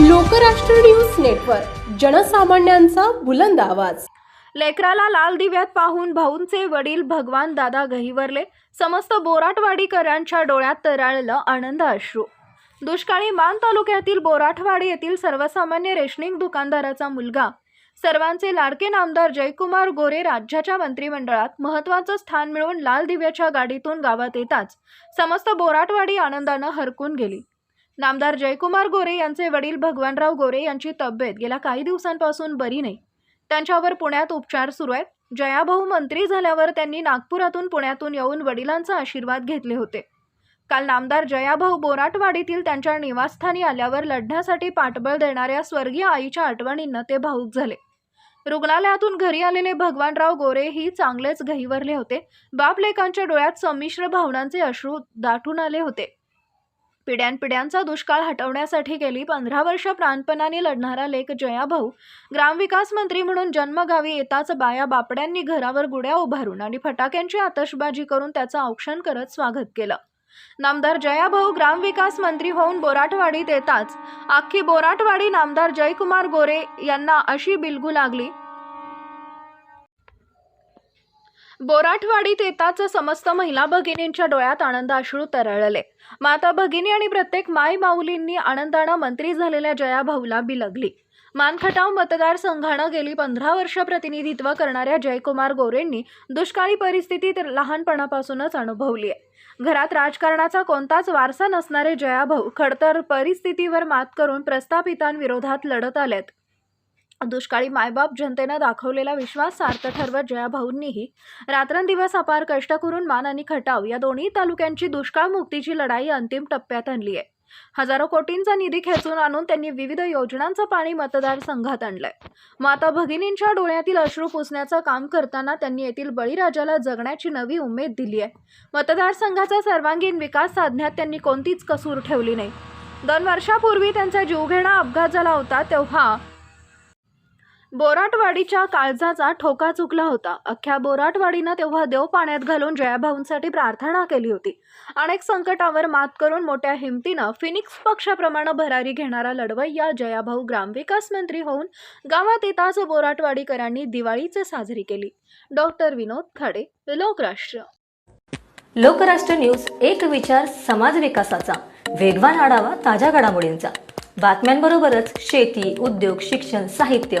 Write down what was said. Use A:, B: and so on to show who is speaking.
A: Lokrashtra news network जनसामान्यांचा बुलंद आवाज.
B: लेकराला लाल दिव्यात पाहून भाऊंचे वडील भगवान दादा गहिवरले समस्त बोराटवाडीकरांच्या डोळ्यात तराळलं आनंद अश्रू. दुष्काळी मान तालुक्यातील बोराटवाडी येथील सर्वसामान्य रेशनिंग दुकानदाराचा मुलगा. सर्वांचे लाडके नामदार जयकुमार गोरे राज्याच्या मंत्रिमंडळात महत्त्वाचं स्थान मिळवून लाल दिव्याच्या गाडीतून गावात येताच समस्त बोराटवाडी आनंदानं हरकून गेली. नामदार जयकुमार गोरे यांचे वडील भगवानराव गोरे यांची तब्येत गेल्या काही दिवसांपासून बरी नाही. त्यांच्यावर पुण्यात उपचार सुरू आहेत. जयाभाऊ मंत्री झाल्यावर त्यांनी नागपुरातून पुण्यातून येऊन वडिलांचा आशीर्वाद घेतले होते. काल नामदार जयाभाऊ बोराटवाडीतील त्यांच्या निवासस्थानी आल्यावर लढण्यासाठी पाठबळ देणाऱ्या स्वर्गीय आईच्या आठवणींना ते भाऊक झाले. रुग्णालयातून घरी आलेले भगवानराव गोरे ही चांगलेच गहिवरले होते. बापलेकांच्या डोळ्यात संमिश्र भावनांचे अश्रू दाटून आले होते. पिढ्यानपिढ्यांचा दुष्काळ हटवण्यासाठी गेली पंधरा वर्ष प्राणपणाने लढणारा लेख जयाभाऊ ग्रामविकास मंत्री म्हणून जन्मगावी येताच बाया बापड्यांनी घरावर गुड्या उभारून आणि फटाक्यांची आतषबाजी करून त्याचं औक्षण करत स्वागत केलं. नामदार जयाभाऊ ग्रामविकास मंत्री होऊन बोराटवाडीत येताच. अख्खी बोराटवाडी नामदार जयकुमार गोरे यांना अशी बिलगू लागली बोराटवाडीत येताच समस्त महिला भगिनींच्या डोळ्यात आनंद अश्रू तरळले. माता भगिनी आणि प्रत्येक माय माऊलींनी आनंदानं मंत्री झालेल्या जया भाऊला बिलगली. मानखटाव मतदारसंघानं गेली पंधरा वर्ष प्रतिनिधित्व करणाऱ्या जयकुमार गोरेंनी दुष्काळी परिस्थिती तर लहानपणापासूनच अनुभवली आहे. घरात राजकारणाचा कोणताच वारसा नसणारे जयाभाऊ खडतर परिस्थितीवर मात करून प्रस्थापितांविरोधात लढत आलेत. दुष्काळी मायबाप जनतेनं दाखवलेला विश्वास सार्थ ठरवत जयाभाऊंनीही रात्रंदिवस अपार कष्ट करून मान आणि खटाव या दोन्ही तालुक्यांची दुष्काळ मुक्तीची लढाई अंतिम टप्प्यात आणली आहे. हजारो कोटींचा निधी खेचून आणून त्यांनी विविध योजनांचं पाणी मतदारसंघात आणलंय. माता भगिनींच्या डोळ्यातील अश्रू पुसण्याचं काम करताना त्यांनी येथील बळीराजाला जगण्याची नवी उमेद दिली आहे. मतदारसंघाचा सर्वांगीण विकास साधण्यात त्यांनी कोणतीच कसूर ठेवली नाही. दोन वर्षापूर्वी त्यांचा जीवघेणा अपघात झाला होता तेव्हा बोराटवाडीच्या काळजाचा ठोका चुकला होता. अख्ख्या बोराटवाडीनं तेव्हा देव पाण्यात घालून जयाभाऊंसाठी प्रार्थना केली होती. अनेक संकटावर मात करून मोठ्या हिमतीनं फिनिक्स पक्षाप्रमाणे भरारी घेणारा लढवय्या जयाभाऊ ग्रामविकास मंत्री होऊन गावात येताच बोराटवाडीकरांनी दिवाळीच साजरी केली. डॉक्टर विनोद खडे लोकराष्ट्र.
C: लोकराष्ट्र न्यूज एक विचार समाज विकासाचा. वेगवान आढावा ताज्या घडामोडींचा. बातम्यांबरोबरच शेती उद्योग शिक्षण साहित्य